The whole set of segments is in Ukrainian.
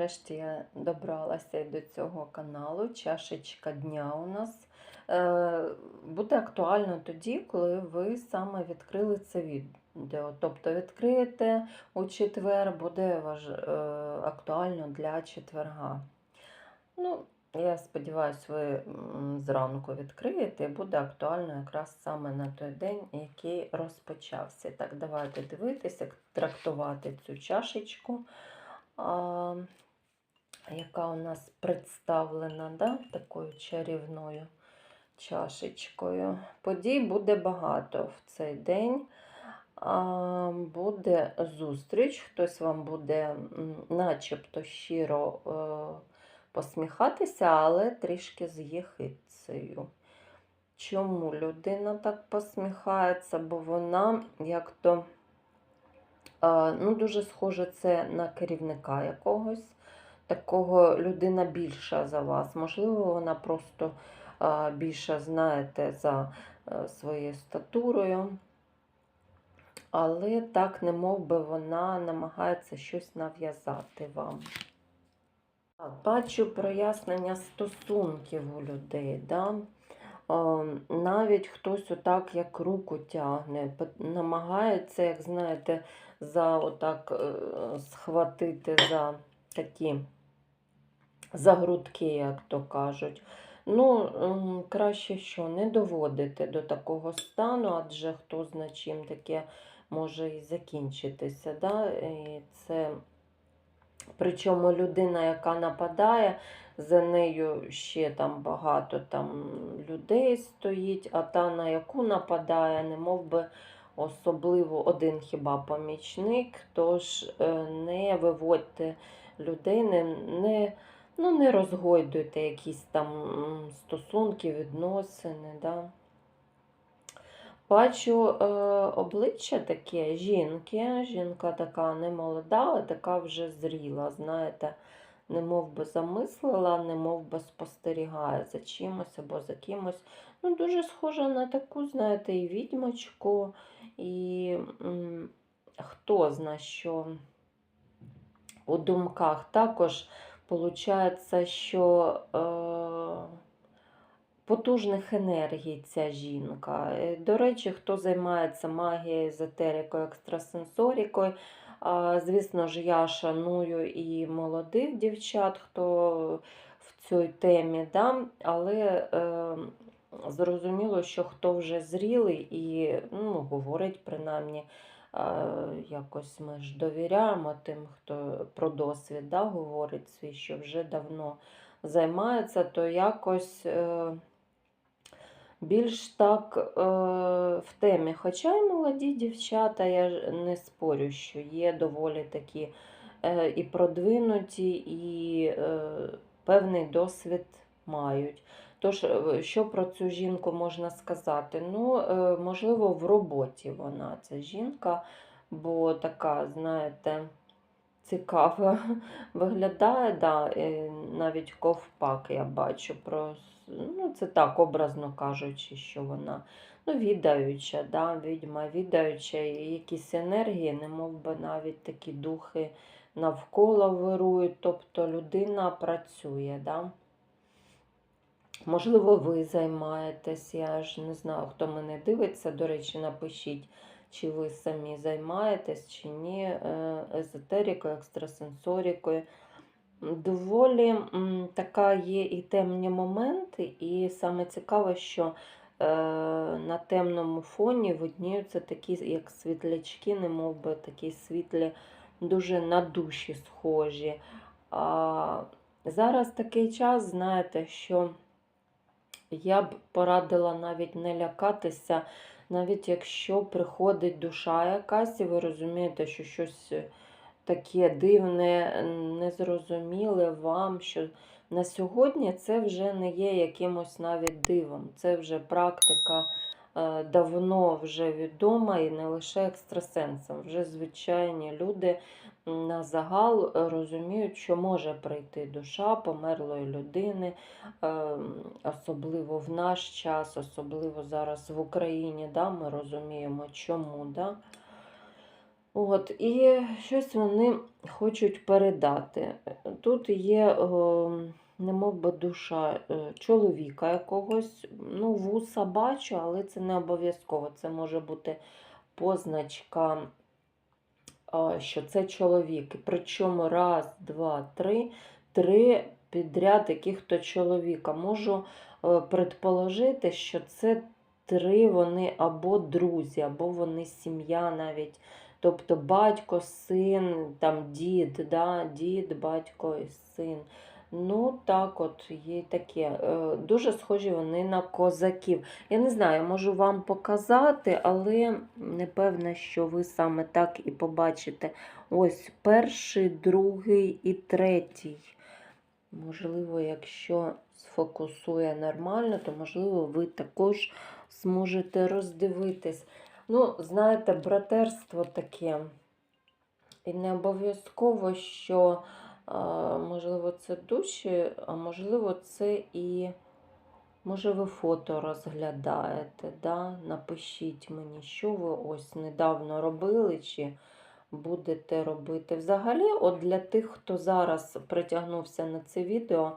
нарешті я добралася до цього каналу. Чашечка дня у нас е, буде актуально тоді, коли ви саме відкрили це відео. Тобто відкриєте у четвер, буде е, актуально для четверга. Ну, я сподіваюся, ви зранку відкриєте буде актуально якраз саме на той день, який розпочався. Так, давайте дивитися, трактувати цю чашечку, яка у нас представлена да, такою чарівною чашечкою. Подій буде багато в цей день. Буде зустріч, хтось вам буде начебто щиро. е, посміхатися, але трішки з єхицею. Чому людина так посміхається? Бо вона як то а, ну, дуже схоже це на керівника якогось. Такого людина більша за вас. Можливо, вона просто більша, знаєте, за а, своєю статурою. Але так, не мов би вона намагається щось нав'язати вам. Бачу прояснення стосунків у людей. Да? Навіть хтось отак, як руку тягне, намагається, як знаєте, за отак е, схватити за такі за грудки, як то кажуть. Ну, краще що не доводити до такого стану, адже хто зна чим таке може і закінчитися. Да? І це Причому людина, яка нападає, за нею ще там багато там людей стоїть, а та, на яку нападає, не мов би особливо один хіба помічник. Тож е, не виводьте людей, не, не, ну, не розгойдуйте якісь там стосунки, відносини. Да? Бачу е, обличчя таке жінки. Жінка така не молода, але така вже зріла, знаєте, не мов би замислила, не мов би спостерігає за чимось або за кимось. Ну, Дуже схожа на таку, знаєте, і відьмочку, і м, хто зна, що у думках також виходить, що. Е, потужних енергій ця жінка. Е, До речі, хто займається магією, езотерикою, екстрасенсорикою, а, звісно ж, я шаную і молодих дівчат, хто в цій темі, да? але е, зрозуміло, що хто вже зрілий і ну, говорить принаймні. Якось ми ж довіряємо тим, хто про досвід да, говорить свій, що вже давно займається, то якось е, більш так е, в темі. Хоча й молоді дівчата, я не спорю, що є доволі такі е, і продвинуті, і певний досвід мають. Тож, е, що про цю жінку можна сказати? Ну, е, можливо, в роботі вона ця жінка, бо така, знаєте, цікава виглядає, да, навіть ковпак я бачу. Про, ну, це так, образно кажучи, що вона ну, відаюча, да, відьма відаюча, якісь енергії, не мов би навіть такі духи навколо вирують, тобто людина працює. Да? Можливо, ви займаєтесь, я ж не знаю, хто мене дивиться. До речі, напишіть, чи ви самі займаєтесь, чи ні, е, езотерикою, екстрасенсорикою. Доволі така є і темні моменти, і саме цікаве, що е, на темному фоні видніються такі, як світлячки, не мов би такі світлі, дуже на душі схожі. А зараз такий час, знаєте, що я б порадила навіть не лякатися, навіть якщо приходить душа якась, і ви розумієте, що щось е, таке дивне, незрозуміле вам, що на сьогодні це вже не є якимось навіть дивом. Це вже практика е, давно вже відома і не лише екстрасенсам. Вже звичайні люди на загал розуміють, що може прийти душа померлої людини, е, особливо в наш час, особливо зараз в Україні. Да, Ми розуміємо, чому. Да? От, і щось вони хочуть передати. Тут є, о, немов би душа е, чоловіка якогось. Ну, вуса бачу, але це не обов'язково. Це може бути позначка, що це чоловік. Причому раз, два, три, три підряд яких-то чоловіка. Можу е, предположити, що це три вони або друзі, або вони сім'я навіть. Тобто батько, син, там дід, да, дід, батько і син. Ну, так от є таке. Е, Дуже схожі вони на козаків. Я не знаю, можу вам показати, але не певна, що ви саме так і побачите. Ось перший, другий і третій. Можливо, якщо сфокусує нормально, то можливо ви також зможете роздивитись. Ну, знаєте, братерство таке. І не обов'язково, що, можливо, це душі, а можливо, це і, може, ви фото розглядаєте. Да? Напишіть мені, що ви ось недавно робили, чи будете робити. Взагалі, от для тих, хто зараз притягнувся на це відео,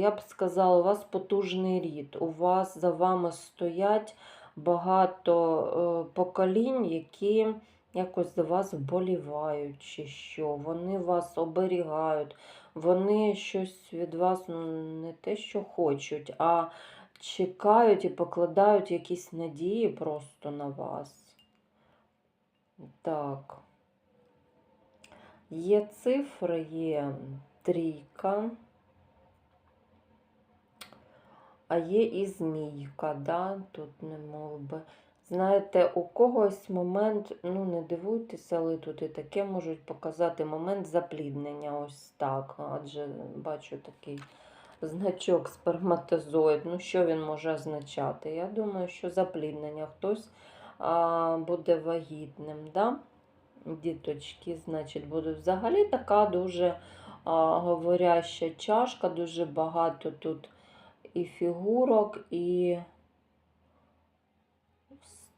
я б сказала, у вас потужний рід. У вас за вами стоять багато е, поколінь, які якось за вас вболівають, чи що. Вони вас оберігають, вони щось від вас ну, не те, що хочуть, а чекають і покладають якісь надії просто на вас. Так. Є цифри, є трійка. А є і змійка, да? тут не мов би. Знаєте, у когось момент, ну не дивуйтеся, але тут і таке можуть показати момент запліднення. Ось так. Адже бачу такий значок сперматозоїд. Ну, що він може означати? Я думаю, що запліднення хтось а, буде вагітним. Да? Діточки, значить, будуть взагалі така дуже а, говоряща чашка, дуже багато тут і фігурок, і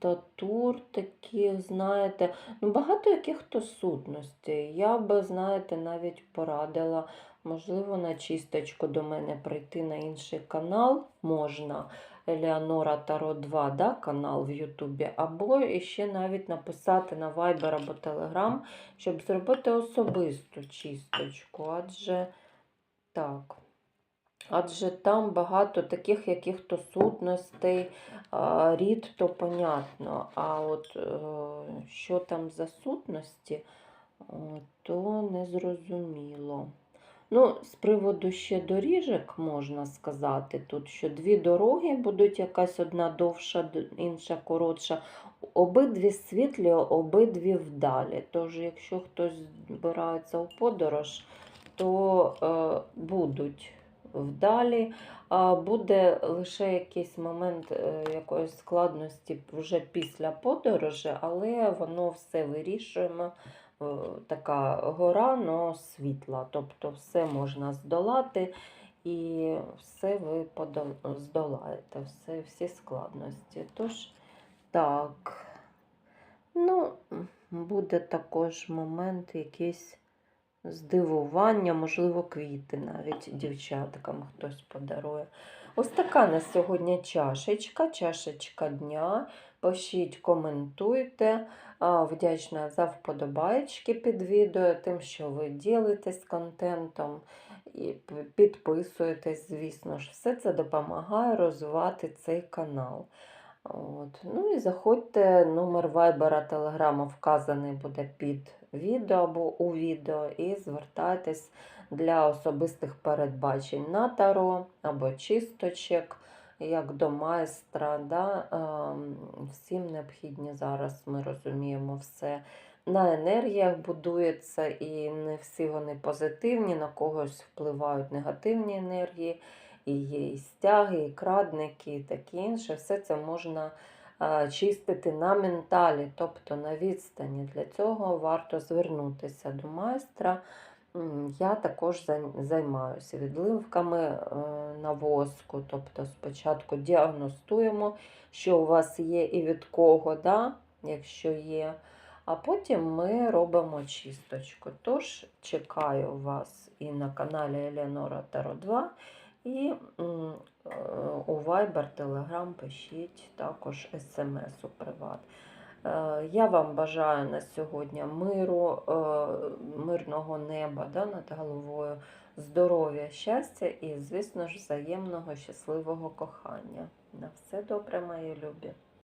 статур таких, знаєте, ну багато яких то сутностей. Я би, знаєте, навіть порадила, можливо, на чисточку до мене прийти на інший канал можна. Елеонора Таро 2 да, канал в Ютубі, або ще навіть написати на Viber або Telegram, щоб зробити особисту чисточку. Адже так. Адже там багато таких яких-то сутностей, рід, то понятно. А от е, що там за сутності, то не зрозуміло. Ну, з приводу ще доріжок можна сказати тут, що дві дороги будуть якась одна довша, інша коротша. Обидві світлі, обидві вдалі. Тож, якщо хтось збирається у подорож, то е, будуть вдалі. А буде лише якийсь момент е, якоїсь складності вже після подорожі, але воно все вирішуємо. Е, Така гора, но світла. Тобто все можна здолати і все ви здолаєте, все, всі складності. Тож, так, ну, буде також момент якийсь здивування, можливо, квіти навіть дівчаткам хтось подарує. Ось така на сьогодні чашечка, чашечка дня. Пишіть, коментуйте. Вдячна за вподобайки під відео, тим, що ви ділитесь контентом і підписуєтесь, звісно ж, все це допомагає розвивати цей канал. От. Ну і заходьте, номер вайбера, телеграма вказаний буде під відео або у відео, і звертайтесь для особистих передбачень на таро або чисточок, як до майстра. Да? ем, Всім необхідні зараз, ми розуміємо, все на енергіях будується, і не всі вони позитивні, на когось впливають негативні енергії і є і стяги, і крадники, і таке інше. Все це можна чистити на менталі, тобто на відстані. Для цього варто звернутися до майстра. Я також займаюся відливками е, на воску. Тобто спочатку діагностуємо, що у вас є і від кого, да? якщо є. А потім ми робимо чисточку. Тож чекаю вас і на каналі Елеонора Таро 2, і е, у Viber, Telegram пишіть також смс у приват. Е, Я вам бажаю на сьогодні миру, е, мирного неба да, над головою, здоров'я, щастя і, звісно ж, взаємного щасливого кохання. На все добре, мої любі.